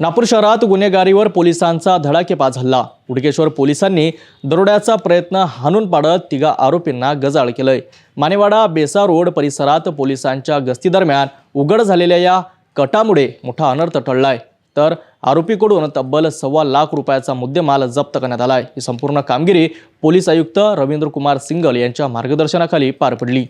नागपूर शहरात गुन्हेगारीवर पोलिसांचा धडाकेबाज हल्ला. उडकेश्वर पोलिसांनी दरोड्याचा प्रयत्न हाणून पाडत तिघा आरोपींना गजाळ केलंय. मानेवाडा बेसा रोड परिसरात पोलिसांच्या गस्तीदरम्यान उघड झालेल्या या कटामुळे मोठा अनर्थ टळलाय. तर आरोपीकडून तब्बल सव्वा लाख रुपयाचा मुद्देमाल जप्त करण्यात आलाय. ही संपूर्ण कामगिरी पोलीस आयुक्त रवींद्र कुमार सिंगल यांच्या मार्गदर्शनाखाली पार पडली.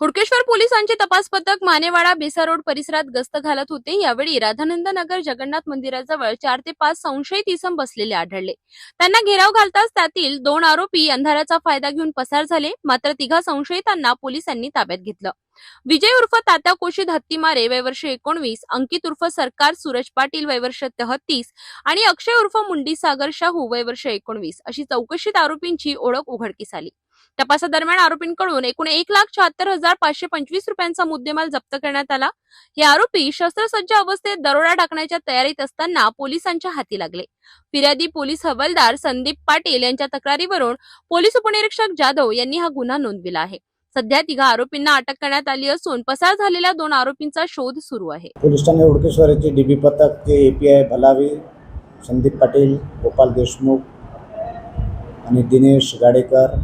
हुडकेश्वर पोलिसांचे तपास पथक मानेवाडा बेसा रोड परिसरात गस्त घालत होते. यावेळी राधानंद नगर जगन्नाथ मंदिराजवळ चार ते पाच संशयित इसम बसलेले आढळले. त्यांना घेराव घालताच त्यातील दोन आरोपी अंधाराचा फायदा घेऊन पसार झाले. मात्र तिघा संशयितांना पोलिसांनी ताब्यात घेतलं. विजय उर्फ तात्या कोशीद हत्तीमारे वयवर्ष एकोणवीस अंकित उर्फ सरकार सूरज पाटील वयवर्ष तेहतीस आणि अक्षय उर्फ मुंडी सागर शाहू वयवर्ष एकोणवीस अशी चौकशीत आरोपींची ओळख उघडकीस आली. तपासादरम्यान आरोपींकडून एकूण एक लाख शहात्तर हजार पाचशे पंचवीस रुपयांचा मुद्देमाल जप्त करण्यात आला. हे आरोपी शस्त्रसज्ज अवस्थेत दरोडा टाकण्याच्या तयारीत असताना पोलिसांच्या हाती लागले. फिर्यादी पोलीस हवालदार संदीप पाटील यांच्या तक्रारीवरून पोलीस उपनिरीक्षक जाधव यांनी हा गुन्हा नोंदविला आहे. सध्या तिघा आरोपींना अटक करण्यात आली असून पसार झालेल्या दोन आरोपींचा शोध सुरू आहे. पोलीस ठाणे हुडकेश्वरचे डीबी पथक ते एपीआय भलावी संदीप पाटील गोपाल देशमुख आणि दिनेश गाडेकर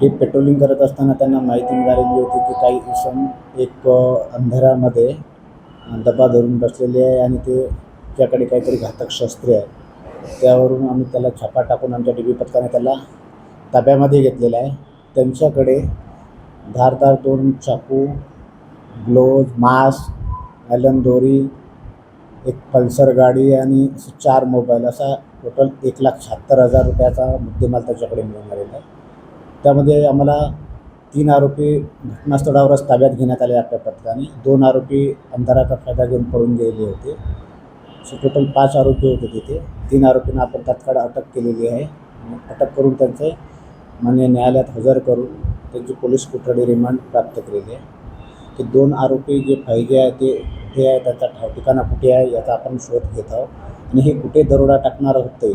हे पेट्रोलिंग करत असताना त्यांना माहिती मिळालेली होती की काही इसम एक अंधारामध्ये दबा धरून बसलेले आहे आणि ते त्याकडे काहीतरी घातक शस्त्रे आहे त्यावरून आम्ही त्याला छापा टाकून आमच्या डी बी पथकाने त्याला ताब्यामध्ये घेतलेला आहे. त्यांच्याकडे धारदार दोन चाकू ग्लोज मास्क ॲलन दोरी एक पल्सर गाडी आणि चार मोबाईल असा टोटल एक लाख शहात्तर हजार रुपयाचा मुद्देमाल त्याच्याकडे मिळून आलेला आहे. त्यामध्ये आम्हाला तीन आरोपी घटनास्थळावरच ताब्यात घेण्यात आले आपल्या पथकाने. दोन आरोपी अंधाराचा फायदा घेऊन पळून गेलेले होते. सो टोटल पाच आरोपी होते तिथे. तीन आरोपींना आपण तात्काळ अटक केलेली आहे. अटक करून त्यांचे मान्य न्यायालयात हजर करून त्यांची पोलीस कोठडी रिमांड प्राप्त केलेली आहे. ते दोन आरोपी जे पाहिजे आहे ते कुठे आहे त्याचा ठाव ठिकाणा कुठे आहे याचा आपण शोध घेत आहोत. आणि हे कुठे दरोडा टाकणार होते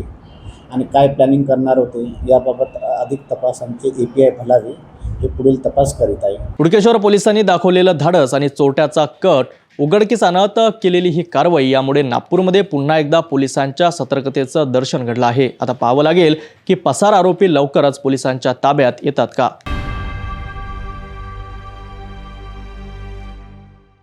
आणि काय प्लॅनिंग करणार होते याबाबत अधिक तपास आमचे ए पी आय भलावी हे पुढील तपास करीत आहे. पुडकेश्वर पोलिसांनी दाखवलेलं धाडस आणि चोरट्याचा कट उघडकीस आणत केलेली ही कारवाई यामुळे नागपूरमध्ये पुन्हा एकदा पोलिसांच्या सतर्कतेचं दर्शन घडलं आहे. आता पाहावं लागेल की पसार आरोपी लवकरच पोलिसांच्या ताब्यात येतात का?